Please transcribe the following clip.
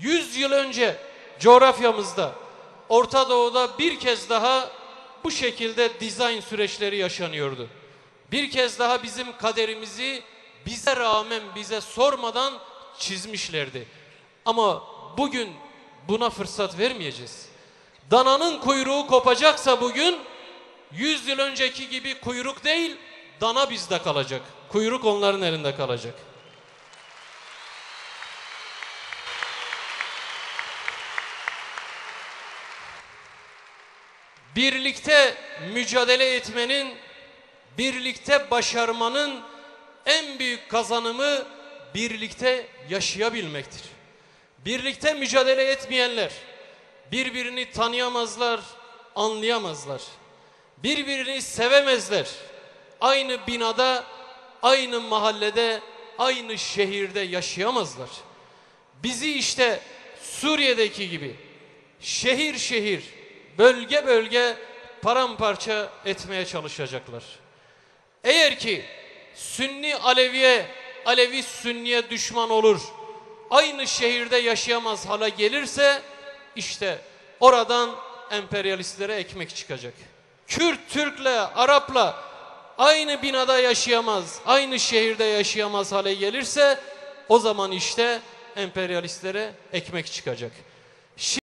100 yıl önce coğrafyamızda Orta Doğu'da bir kez daha bu şekilde dizayn süreçleri yaşanıyordu. Bir kez daha bizim kaderimizi bize rağmen bize sormadan çizmişlerdi. Ama bugün buna fırsat vermeyeceğiz. Dananın kuyruğu kopacaksa bugün 100 yıl önceki gibi kuyruk değil dana bizde kalacak. Kuyruk onların elinde kalacak. Birlikte mücadele etmenin, birlikte başarmanın en büyük kazanımı birlikte yaşayabilmektir. Birlikte mücadele etmeyenler birbirini tanıyamazlar, anlayamazlar. Birbirini sevemezler. Aynı binada, aynı mahallede, aynı şehirde yaşayamazlar. Bizi işte Suriye'deki gibi şehir şehir, bölge bölge paramparça etmeye çalışacaklar. Eğer ki Sünni Aleviye, Alevi Sünniye düşman olur, aynı şehirde yaşayamaz hala gelirse işte oradan emperyalistlere ekmek çıkacak. Kürt Türk'le, Arap'la aynı binada yaşayamaz, aynı şehirde yaşayamaz hale gelirse o zaman işte emperyalistlere ekmek çıkacak.